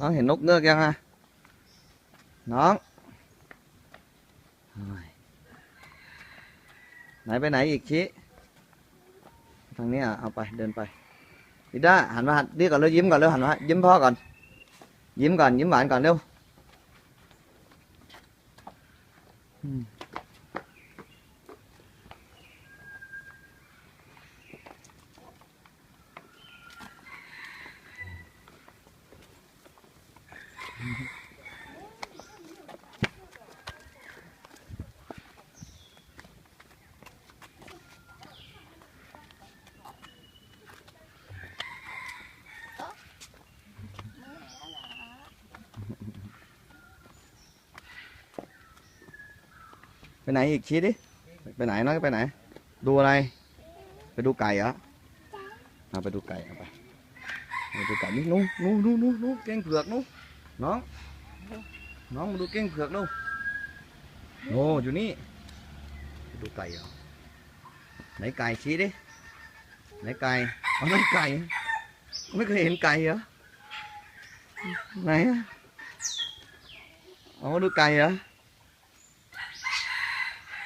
น้องเห็นนกเงือกยังอะน้องเฮ้ยไหนไปไหนอีกชี้ทางนี้อะเอาไปเดินไปดิด้าหันมาหันนี่ก่อนเร็วยิ้มก่อนเร็วหันมายิ้มพ่อก่อน ยิ้มก่อนยิ้มหวานก่อนเร็ว ไปไหนอีกชี้ดิ ไปไหนน้อยไปไหน ดูอะไร ไปดูไก่เหรอเอาไปดูไก่เอาไปไปดูไก่นี่นู้นู้นู้นู้นู้เก้งเผือกนู้ น้อง น้องมาดูเก้งเผือกดูโอ้อยู่นี่ ดูไก่เหรอไหนไก่ชี้ดิไหนไก่เอาไหนไก่ ไม่เคยเห็นไก่เหรอไหนอะอ๋อดูไก่เหรอ